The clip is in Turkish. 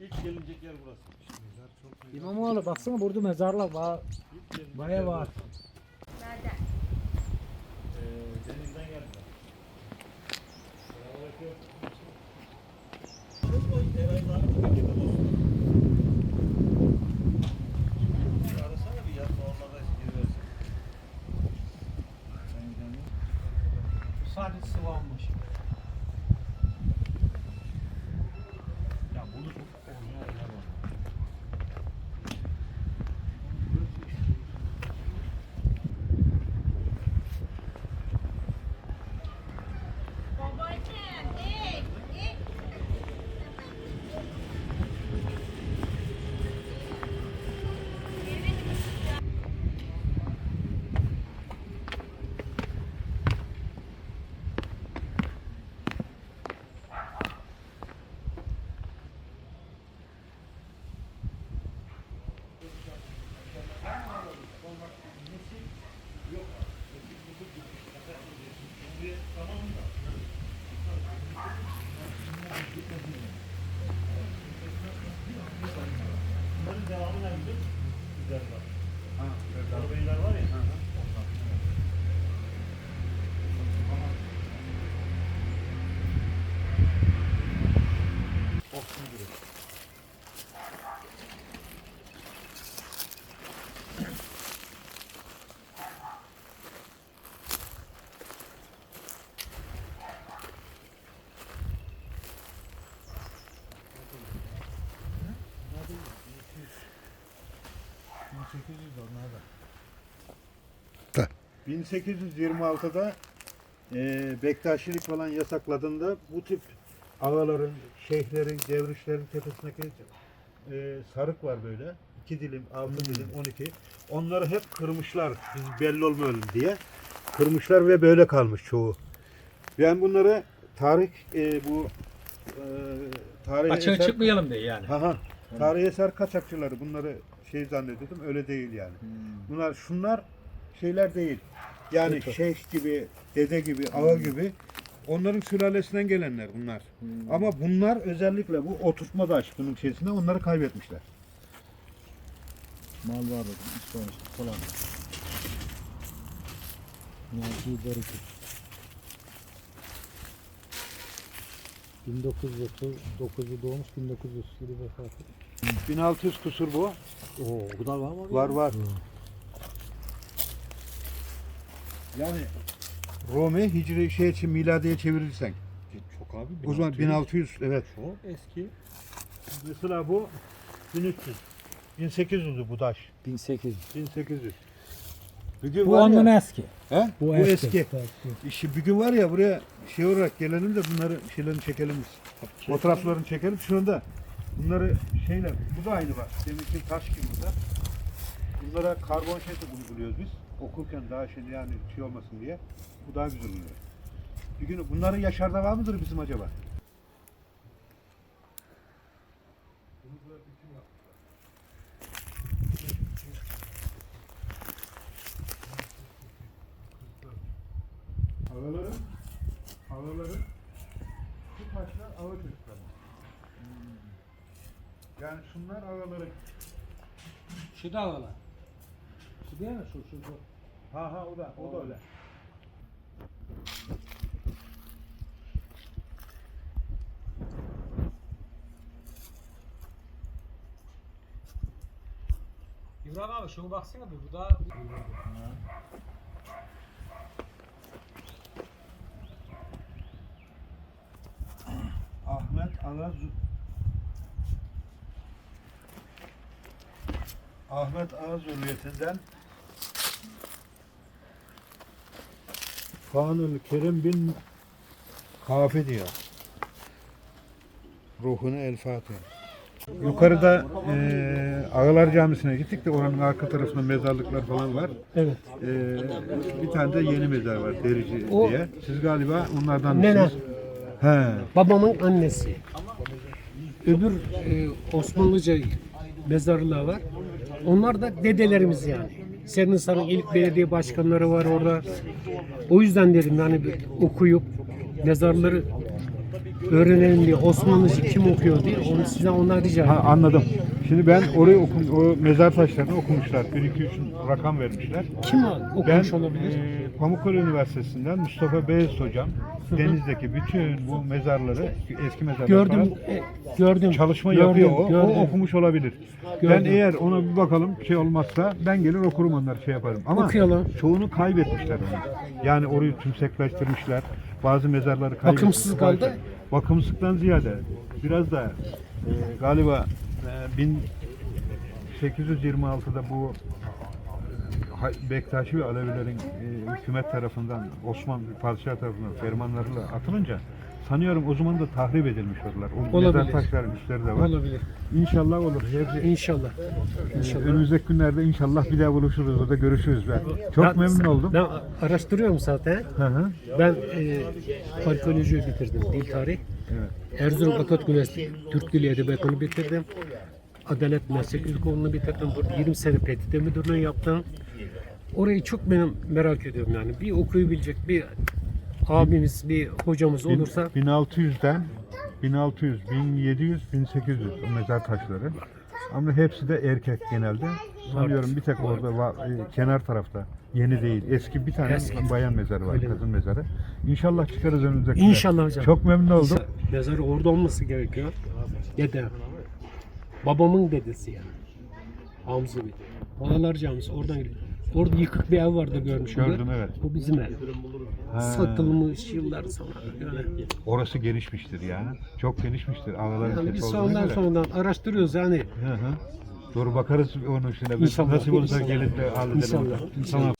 İlk gelinecek yer burası. İmamoğlu baksana burada mezarlar var. İlk gelinecek Baya yer var. burası. Nereden? Ee, denizden geldiler. Selamünaleyküm. Abi olsun. Arasana bir. Sadece sıvanmış. Ya bunu çok orijinal yer var. Babacığım, ey, ey. Bunların devamı nerede? Güzel var. Ha, Beyler var ya. Olsun gibi. Da. 1826'da e, Bektaşilik falan yasakladığında bu tip ağaların, şeyhlerin, devrişlerin tepesindeki e, sarık var böyle. iki dilim, altı dilim, 12. Onları hep kırmışlar. Biz belli olmayalım diye. Kırmışlar ve böyle kalmış çoğu. Ben bunları tarih e, bu e, tarih Açığa eser- çıkmayalım diye yani. Aha. Tarihi eser kaçakçıları bunları şey zannediyordum. Öyle değil yani. Bunlar şunlar şeyler değil. Yani şeyh gibi, dede gibi, ağa gibi onların sülalesinden gelenler bunlar. Ama bunlar özellikle bu oturtma taş bunun içerisinde onları kaybetmişler. Mal var. İşte falan. Naci Bereket. 1939'da doğmuş, 1937 vefat etmiş. 1600 kusur bu. Oo, o kadar var mı? Var var. Yani Rome Hicri şey için miladiye çevirirsen. Çok abi. O zaman 1600 evet. Çok eski. Mesela bu 1300. 1800'dü bu taş. 1800. 1800. Bugün Bu var ondan ya, eski. he? Bu, Bu, eski. eski. İşi bir gün var ya buraya şey olarak gelelim de bunları şeylerini çekelim biz. Fotoğraflarını çekelim. Şu anda bunları şeyle bu da aynı bak. Deminki taş gibi burada. Bunlara karbon şey de uyguluyoruz biz. Okurken daha şey yani şey olmasın diye. Bu daha güzel oluyor. Bir gün bunların yaşarda var mıdır bizim acaba? Ağaların, ağaların şu taşlar ağa çocukları. Yani şunlar ağaların. Şu da öyle. Şu değil mi? Şu, şu, şu. Ha ha o da, o da öyle. İbrahim abi şuna baksana bir. Bu da... Ahmet Zü- Ahmet Ağa zürriyetinden Kanun Kerim bin Kafi diyor. Ruhunu el Fatiha. Yukarıda eee Ağalar Camisi'ne gittik de oranın arka tarafında mezarlıklar falan var. Evet. Eee, bir tane de yeni mezar var Derici O- diye. Siz galiba onlardan Nene. mısınız? He. Babamın annesi. Öbür e, Osmanlıca mezarlığı var. Onlar da dedelerimiz yani. Serinhisar'ın ilk belediye başkanları var orada. O yüzden dedim yani okuyup mezarları öğrenelim diye Osmanlıca kim okuyor diye onu sizden onlar rica Ha, anladım. Şimdi ben orayı okum, o mezar taşlarını okumuşlar. 1 2 3 rakam vermişler. Kim Ben okumuş olabilir? e, Pamukkale Üniversitesi'nden Mustafa Beyaz hocam Deniz'deki bütün bu mezarları, eski mezarları Gördüm, falan e, gördüm. çalışma gördüm, yapıyor o. gördüm. O okumuş olabilir. Ben Gördüm. eğer ona bir bakalım şey olmazsa ben gelir okurum onları şey yaparım. Ama Okuyalım. çoğunu kaybetmişler onu. Yani orayı tümsekleştirmişler. Bazı mezarları kaybetmişler. Bakımsız kaldı. Bakımsızlıktan ziyade biraz da e, galiba 1826'da bu Ha- Bektaşi ve Alevilerin e, hükümet tarafından Osmanlı padişah tarafından fermanlarıyla atılınca sanıyorum o zaman da tahrip edilmiş oralar. O Olabilir. mezar taşların üstleri de var. Olabilir. İnşallah olur. Hepsi, İnşallah. İnşallah. önümüzdeki günlerde inşallah bir daha buluşuruz. Orada görüşürüz. Ben çok Ben- memnun oldum. Ben araştırıyorum zaten. Hı hı. Ben e, arkeoloji bitirdim, dil tarih. Evet. Erzurum Atatürk Üniversitesi Türk Dili Edebiyatı'nı bitirdim. Adalet Meslek İlkokulu'nu bitirdim. Burada 20 sene PTT müdürlüğü yaptım. Orayı çok benim merak ediyorum yani. Bir okuyabilecek bir abimiz, bir hocamız Bin- olursa 1600'den 1600, 1700, 1800 o mezar taşları. Ama hepsi de erkek genelde. Sanıyorum bir tek orada var, e, kenar tarafta. Yeni değil. Eski bir tane Eski. bayan mezarı var, Öyle mi? kadın mezarı. İnşallah çıkarız önümüzdeki. İnşallah hocam. Çok memnun oldum. mezarı orada olması gerekiyor. Dede. Babamın dedesi yani. Hamza Bey. Babalar camisi oradan geliyor. Orada yıkık bir ev vardı görmüşüm. Gördüm, evet. Bu bizim ev. Satılmış yıllar sonra. Yani, Orası gelişmiştir yani. Çok gelişmiştir. Ağaların yani biz sondan göre. sonradan araştırıyoruz yani. Hı hı. Doğru bakarız onun üstüne. Nasip olursa gelip de halledelim. İnşallah.